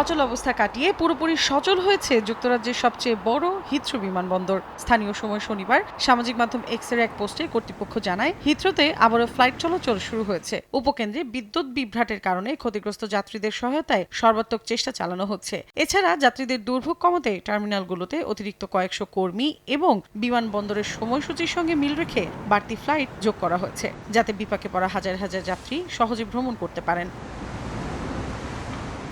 অচল অবস্থা কাটিয়ে পুরোপুরি সচল হয়েছে যুক্তরাজ্যের সবচেয়ে বড় হিথ্রো বিমানবন্দর। স্থানীয় সময় শনিবার সামাজিক মাধ্যম এক্সের এক পোস্টে কর্তৃপক্ষ জানায়, হিথ্রোতে আবারও ফ্লাইট চলাচল শুরু হয়েছে। উপকেন্দ্রে বিদ্যুৎ বিভ্রাটের কারণে ক্ষতিগ্রস্ত যাত্রীদের সহায়তায় সর্বাত্মক চেষ্টা চালানো হচ্ছে। এছাড়া যাত্রীদের দুর্ভোগ কমাতে টার্মিনালগুলোতে অতিরিক্ত কয়েকশো কর্মী এবং বিমানবন্দরের সময়সূচির সঙ্গে মিল রেখে বাড়তি ফ্লাইট যোগ করা হয়েছে, যাতে বিপাকে পড়া হাজার হাজার যাত্রী সহজে ভ্রমণ করতে পারেন।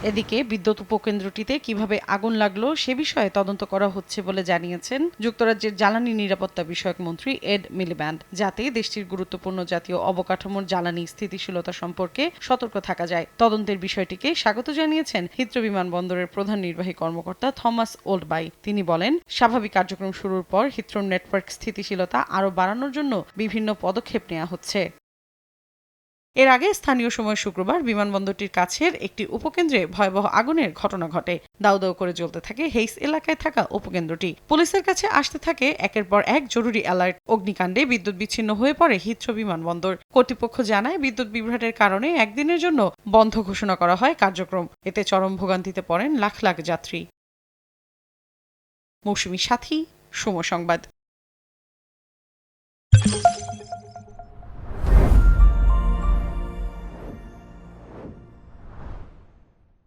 এদিকে বিদ্যুৎ উপকেন্দ্রটিতে কীভাবে আগুন লাগল সে বিষয়ে তদন্ত করা হচ্ছে বলে জানিয়েছেন যুক্তরাজ্যের জ্বালানি নিরাপত্তা বিষয়ক মন্ত্রী এড মিলিব্যান্ড। যাতে দেশটির গুরুত্বপূর্ণ জাতীয় অবকাঠামোর জ্বালানি স্থিতিশীলতা সম্পর্কে সতর্ক থাকা যায়। তদন্তের বিষয়টিকে স্বাগত জানিয়েছেন হিথ্রো বিমানবন্দরের প্রধান নির্বাহী কর্মকর্তা থমাস ওল্ডবাই। তিনি বলেন, স্বাভাবিক কার্যক্রম শুরুর পর হিথ্রোর নেটওয়ার্ক স্থিতিশীলতা আরও বাড়ানোর জন্য বিভিন্ন পদক্ষেপ নেওয়া হচ্ছে। এর আগে স্থানীয় সময় শুক্রবার বিমানবন্দরটির কাছের একটি উপকেন্দ্রে ভয়াবহ আগুনের ঘটনা ঘটে। দাউ দাউ করে জ্বলতে থাকে হেইস এলাকায় থাকা উপকেন্দ্রটি। পুলিশের কাছে আসতে থাকে একের পর এক জরুরি অ্যালার্ট। অগ্নিকাণ্ডে বিদ্যুৎ বিচ্ছিন্ন হয়ে পড়ে হিথ্রো বিমানবন্দর। কর্তৃপক্ষ জানায় বিদ্যুৎ বিভ্রাটের কারণে একদিনের জন্য বন্ধ ঘোষণা করা হয় কার্যক্রম। এতে চরম ভোগান্তিতে পড়েন লাখ লাখ যাত্রী। মৌসুমী সাথী, সময় সংবাদ।